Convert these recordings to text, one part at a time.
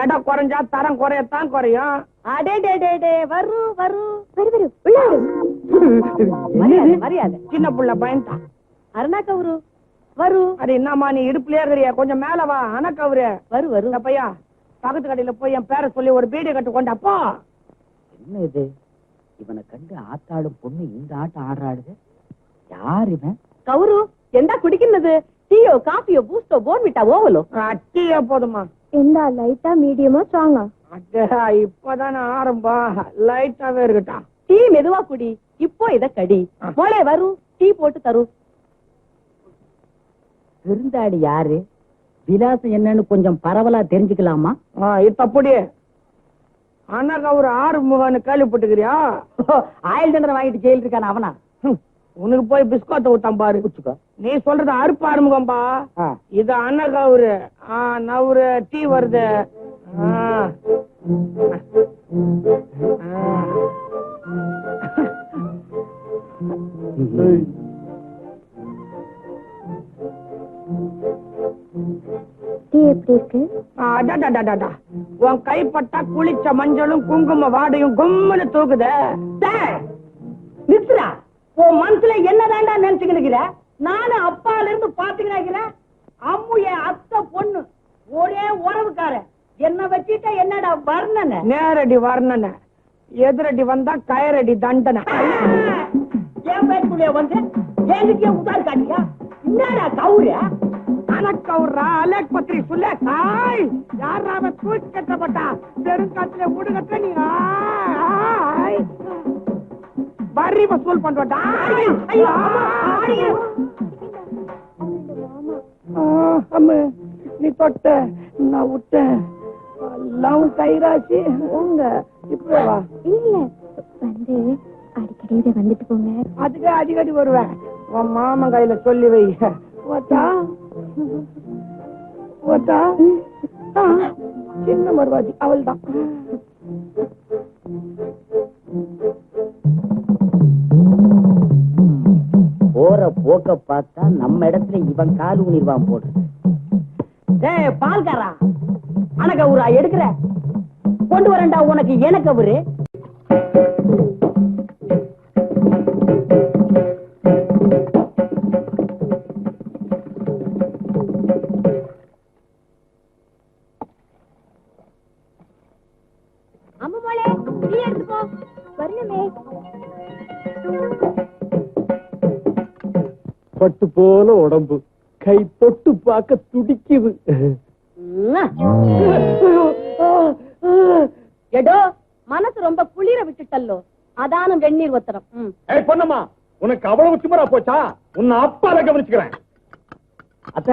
எடை குறைஞ்சா தரம் குறையத்தான் குறையும். அடே டே டே டே வரு வரு. வரு வரு மரியாதை மரியாதை. சின்ன புள்ள பயன்தான் அருணா கவுரு வரு. அது என்னம்மா நீ இடுப்புலயே இருக்கிறிய? கொஞ்சம் மேல வா அனக்கவரு வரு வரு. பையா பக்கத்து கடையில போய் என் பேரை சொல்லி ஒரு பீடி கட்டு கொண்டாப்போ என்ன இது இவனை கண்டு ஆத்தாளும் பொண்ணு இந்த ஆட்டம் ஆடுறாடுது யார் இவன்? கவுரு எந்த குடிக்கிறது டீயோ காஃபியோ பூஸ்டோ போன்விட்டா ஓவலோ? அட்டியா போதுமா? இந்த லைட்டா மீடியமா ஸ்ட்ராங்கா அட்டா இப்பதானே ஆரம்பம் லைட்டாவே இருக்கட்டும் டீ மெதுவா குடி. இப்போ இத கடி. ஆ. மோளே வரு. டீ போட்டு தரு. விருந்தாடி யாரு? விலாசம் என்னன்னு கொஞ்சம் பரவலா தெரிஞ்சுக்கலாமா? ஆ, இது அண்ணாக்கு ஒரு ஆறு முகன்னு கேள்விப்பட்டுக்கிறியா ஆயில் தண்டனை வாங்கிட்டு ஜெயில் இருக்கான அவனா? ஹம், உனக்கு போய் பிஸ்கோத்தை விட்டான் பாரு. குச்சுக்கோ நீ சொல்றது அறுப்பு ஆறுமுகம்பா. இது அன்னகவுரு ஆ நவுரு டீ வருது. ஆ. எப்படி இருக்கு அடடடடடா. உன் கைப்பட்டா குளிச்ச மஞ்சளும் குங்கும வாடையும் கும்முன்னு தூக்குதே. நித்ரா உன் மனசுல என்னதான்டா நினைச்சுக்கிற நானும் அப்பால இருந்து பாத்துக்கிறேன் அம்மு என் அத்தை பொண்ணு ஒரே உறவுக்கார என்ன வச்சுட்ட என்னடா வர்ணனை? நேரடி வர்ணனை. எதிரடி வந்தா கயரடி தண்டனை. என் பேருக்குள்ளே வந்து? என்கிட்டயே உதார் காட்டியா என்னடா கவுரு? அனக்கவுரா அலேக் பத்திரி சொல்ல காய் யாரா அவன் தூக்கி கட்டப்பட்டா பெருங்காத்துல முடுகட்ட நீ. வரி வசூல் பண்றோட்டா நீ தொட்ட நான் விட்டேன் எல்லாம் கைராசி உங்க. இப்ப வா. இல்ல வந்து அடிக்கடி இதை வந்துட்டு போங்க. அதுக்கு அடிக்கடி வருவேன். உன் மாமன் கையில சொல்லி வை. ஆ, சின்ன மருவாதி அவள் தான் போற போக்க பார்த்தா நம்ம இடத்துல இவன் கால் ஊனிருவான் போடு டேய் பால்காரா? அனகவுரா எடுக்கிற? கொண்டு வரேன்டா உனக்கு எனக்கவுரு அம்மா மோளே டீ எடுத்து போ. வரணுமே. பட்டு போல உடம்பு கை தொட்டு பார்க்க துடிக்குது. எடோ மனசு ரொம்ப குளிர விட்டுட்டல்லோ. அதானும் வெந்நீர் ஒத்தரம். ஏய் பொண்ணம்மா உனக்கு அவ்வளவு திமிரா போச்சா? உன்னை அப்பால கவனிச்சுக்கிறேன். அத்த.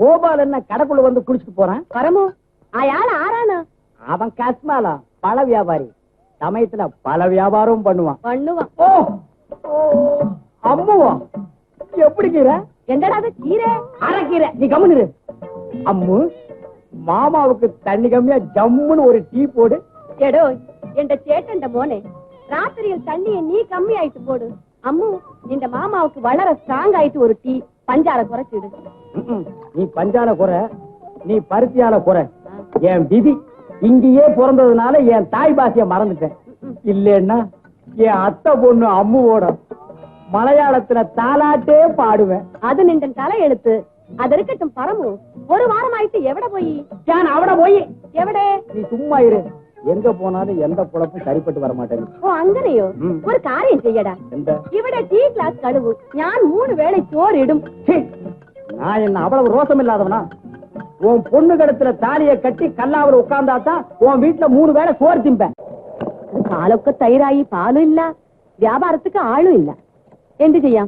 கோபால் என்ன கடைக்குள்ள வந்து குளிச்சுட்டு போறான்? பரமு அயாள் ஆறானா? அவன் கஸ்மாலா பழ வியாபாரி. சமயத்துல பல வியாபாரம் பண்ணுவான். பண்ணுவான். ஓ ஓ, அம்முவா எப்படிங்கிற எங்கடா அது கீரை? அரைக்கீரை நீ கம்முனிரு அம்மு மாமாவுக்கு தண்ணி கம்மியா ஜம்முன்னு ஒரு டீ போடு. எடோ என்ற சேட்டண்ட மோனே ராத்திரியில் தண்ணிய நீ கம்மி ஆயிட்டு போடு. அம்மு இந்த மாமாவுக்கு வளர ஸ்ட்ராங் ஆயிட்டு ஒரு டீ பஞ்சார குறைச்சிடு. நீ பஞ்சால குறை நீ பருத்தியால குறை. என் விதி இங்கேயே பிறந்ததுனால என் தாய் பாஷைய மறந்துட்டேன். இல்லைன்னா என் அத்தை பொண்ணு அம்முவோட மலையாளத்துல தாலாட்டே பாடுவேன். அது நின்ற தலை எழுத்து. அது இருக்கட்டும் பரமு. ஒரு வாரம் ஆயிட்டு எவட போய்? ஏன் அவட போய்? எவடே? நீ சும்மா இரு. எங்க போனாலும் எந்த குழப்பும் சரிப்பட்டு வர மாட்டேங்குது. ஓ அங்கனையோ. ஒரு காரியம் செய்யடா. இவட டீ கிளாஸ் கழுவு. ஞான் மூணு வேளை சோறு இடும் நான் என்ன அவ்வளவு ரோசம் இல்லாதவனா? உன் பொண்ணு கடத்துல தாலிய கட்டி கல்லாவில் உட்கார்ந்தா தான் உன் வீட்டுல மூணு வேளை சோறு திம்பேன் காலொக்க தயிராயி பாலும் இல்ல வியாபாரத்துக்கு ஆளும் இல்ல എന്ത് ചെയ്യാം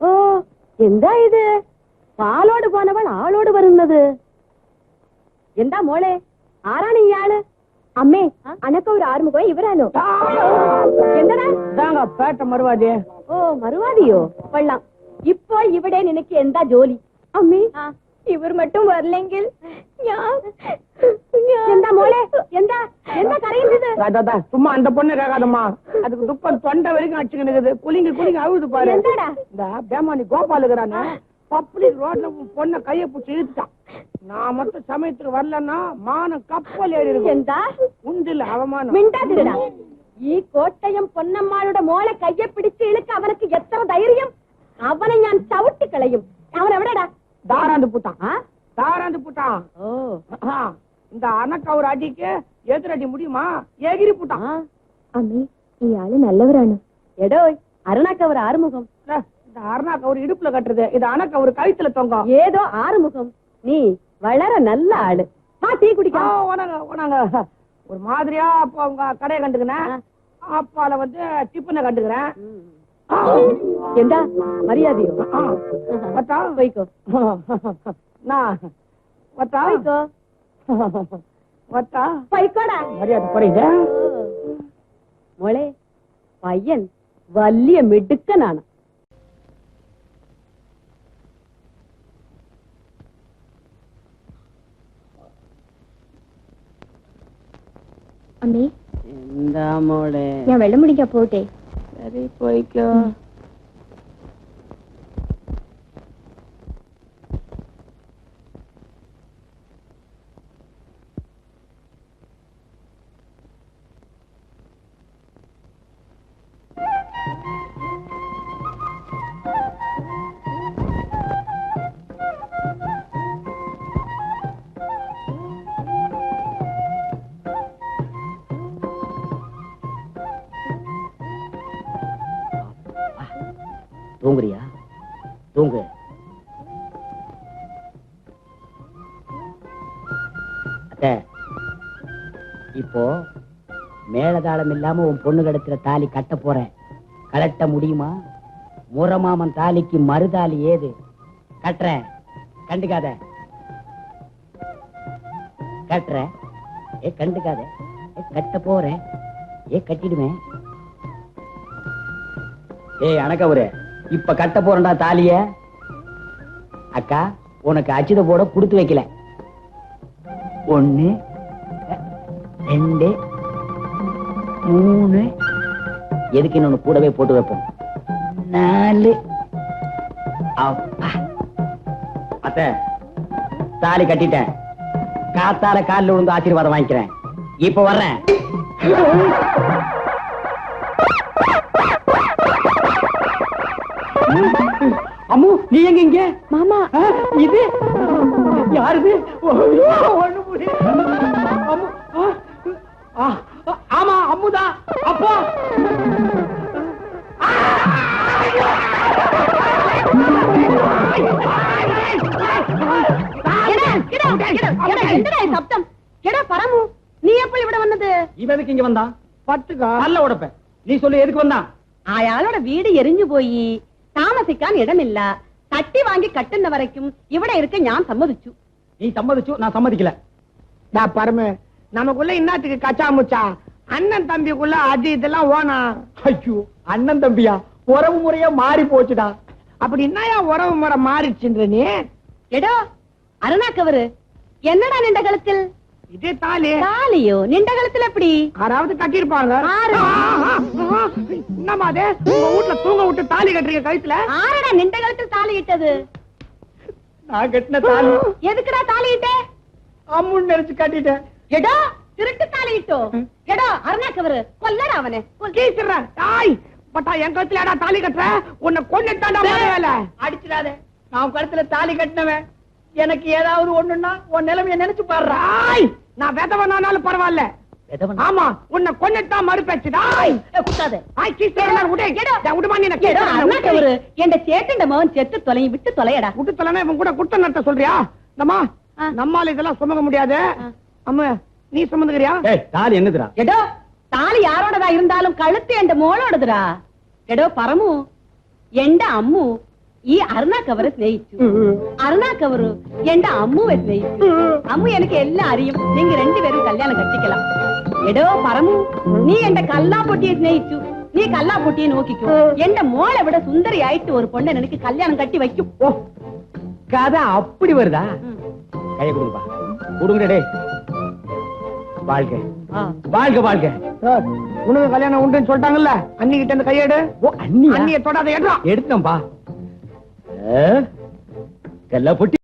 ഓ എന്താ ഇത് പാലോട് പോനവൾ ആളോട് വരുന്നത് എന്താ മോളെ ആരാണ് ഇയാള് അമ്മേ അനക്ക ഒരു ആറുമുഖം ഇവരാണോ എന്തടാ தாங்க பேட்டை மருவாதி ഓ മറുവാദിയോ കൊള്ളാം ഇപ്പോ ഇവിടെ നിനക്ക് എന്താ ജോലി അമ്മേ ഇവർ മറ്റും വരില്ലെങ്കിൽ ഞാൻ എന്താ മോളെ എന്താ എന്താ കരയുന്നത് டா, டா, டா, சும்மா அந்த பொண்ணு கேட்காதம்மா அதுக்கு துக்கம் தொண்டை வரைக்கும் அடிச்சுக்கிட்டு குளிங்க குளிங்க அழுது பாரு என்னடா? இந்த பேமானி கோபால் இருக்கிறானே பப்ளிக் ரோட்ல உன் பொண்ணை கைய பிடிச்சி இழுத்துட்டான் நான் மட்டும் சமயத்துக்கு வரலன்னா மானம் கப்பல் ஏறி இருக்கும் എന്താ உண்டில் அவமானம் മിണ്ടാതിരടാ ഈ കോട്ടയം പൊന്നമ്മാളുടെ മോളെ കയ്യെ പിടിച്ച് ഇളുക്ക് അവനക്ക് എത്ര ധൈര്യം அவனை ஞான் சவுட்டி களையும். அவனை விடடா. தாராந்து பூட்டான் தாராந்து போட்டான் இந்த அணக்கவர் அடிக்கு எதிரடி முடியுமா? எகிரி பூட்டான் அம்மி நீ ஆளு நல்லவரானு. எடோ அருணாக்கவர் ஆறுமுகம். இந்த அருணாக்கவர் இடுப்புல கட்டுறது. இது அணக்கவர் கழுத்துல தொங்கும். ஏதோ ஆறுமுகம். நீ வளர நல்ல ஆளு. வா டீ குடிக்க உனங்க உனங்க ஒரு மாதிரியா அப்ப உங்க கடையை கண்டுக்கினேன். அப்பால வந்து டிஃபனை கண்டுக்கிறேன். എന്താ മര്യാദയോ വട്ടാ പോയിക്കോ നാ വട്ടാ പോയിക്കോ വട്ടാ പോയിക്കോടാ മര്യാദ പറയില്ല മോളെ പയ്യൻ വലിയ മിടുക്കനാണ് അമ്മേ എന്താ മോളെ ഞാൻ വെള്ളം കുടിക്കാൻ പോട്ടെ Ready, Blake? Uh, தூங்குறியா? தூங்கு. அத்தை இப்போ மேலதாளம் இல்லாம உன் பொண்ணு கழுத்துல தாலி கட்ட போறேன். கலட்ட முடியுமா? முரமாமன் தாலிக்கு மறுதாலி ஏது? கட்டுறேன். கண்டுக்காத. கட்டுறேன். ஏ கண்டுக்காத. ஏ கட்ட போறேன். ஏ கட்டிடுவேன் ஏய் அணக்கவரு இப்ப கட்ட போறேன்டா தாலிய. அக்கா உனக்கு அச்சித போட குடுத்து வைக்கல. ஒண்ணு ரெண்டு மூணு. எதுக்கு இன்னொன்னு கூடவே போட்டு வைப்போம்? நாலு. அப்பா. அத்த தாலி கட்டிட்டேன். காத்தால காலில் விழுந்து ஆசீர்வாதம் வாங்கிக்கிறேன். இப்ப வர்றேன். அம்மு நீ எங்க இங்க? மாமா. இது? யாருது? ஆமா அம்முதான் அப்பா. சப்தம்? எடா பரமு நீ எப்படி இவட வந்தது? இவனுக்கு இங்க வந்தா பட்டுக்கா? நல்ல உடப்ப நீ சொல்லு எதுக்கு வந்தா அயாளோட வீடு எரிஞ்சு போயி താമസിക്കാൻ ഇടമില്ല തട്ടി വാങ്ങി കട്ടുന്ന വരയ്ക്കും ഇവിടെ ഇരുക്ക ഞാൻ സമ്മതിച്ചു நீ சம்மதிச்சு நான் சம்மதிக்கல டா பரமு நமக்குள்ள இன்னத்துக்கு கச்சா முச்சா அண்ணன் தம்பிக்குள்ள அது இதெல்லாம் ஓனா ஐயோ அண்ணன் தம்பியா உறவு முறையா மாறி போச்சுடா அப்படி என்னயா உறவு முறை மாறிச்சுன்ற நீ എടോ അരുണാക്കവര് എന്നടാ നിന്റെ കളത്തിൽ இது தாலி. தாலியோ? நின்ற காலத்துல எப்படி? யாராவது கட்டிருப்பாங்க என்னமா அது? உங்க வீட்டுல தூங்க விட்டு தாலி கட்டுறீங்க கழுத்துல? ஆறடா நிண்ட காலத்துல தாலி இட்டது. நான் கட்டின தாலி. எதுக்குடா தாலி இட்ட? அம்முன்னு நினைச்சு கட்டிட்டேன். எடா திருட்டு தாலி இட்டோ? எடா அருணாக்கவரு கொல்லடா அவனே. கீச்சுறேன் தாய் பட்டா என் கழுத்துல ஏடா தாலி கட்டுற? உன்னை கொண்டு தாண்டா அடிச்சிடாத. நான் கழுத்துல தாலி கட்டினவன். எனக்கு ஏதாவது ஒண்ணுன்னா உன் நிலைமைய நினைச்சு பாடுறாய் நான் வேதவனானாலும் பரவாயில்ல. ஆமா உன்னை கொன்னுட்டா மறுபேச்சுடாய் விட்டு தொலையடா. விட்டு தொலைனா இவன் கூட குத்த நடத்த சொல்றியா? நம்மா நம்மால இதெல்லாம் சுமங்க முடியாது. அம்மா நீ சுமந்துக்கிறியா? ஏய் தாலி என்னதுடா? யாரோடதா இருந்தாலும் கழுத்து என் மோளோடதுடா. எடோ பரமு எண்ட அம்மு ഈ അരുണാക്കവരെ സ്നേഹിച്ചു അരുണാക്കവറ് എന്റെ അമ്മുവെ സ്നേഹിച്ചു അമ്മു എനിക്ക് എല്ലാം അറിയും നിങ്ങൾ രണ്ടുപേരും കല്യാണം കട്ടിക്കലാം എടോ പറമു നീ എന്റെ കല്ലാപ്പൊട്ടിയെ സ്നേഹിച്ചു നീ കല്ലാപ്പൊട്ടിയെ നോക്കിക്കോ എന്റെ മോൾ എവിടെ സുന്ദരിയായിട്ട് ഒരു പൊണ്ണൻ എനിക്ക് കല്യാണം കട്ടി വയ്ക്കും ஓ கதை அப்படி வருதா கைய கொடுப்பா கொடுங்க டேய் வாழ்க வாழ்க வாழ்க சார் உனக்கு கல்யாணம் உண்டுன்னு சொல்லிட்டாங்கல்ல அன்னிக்கிட்ட இருந்து கையெடு ஓ அண்ணியா அண்ணிய தொடாத ஏற்றா எடுத்தம்பா கல்லா பொட்டி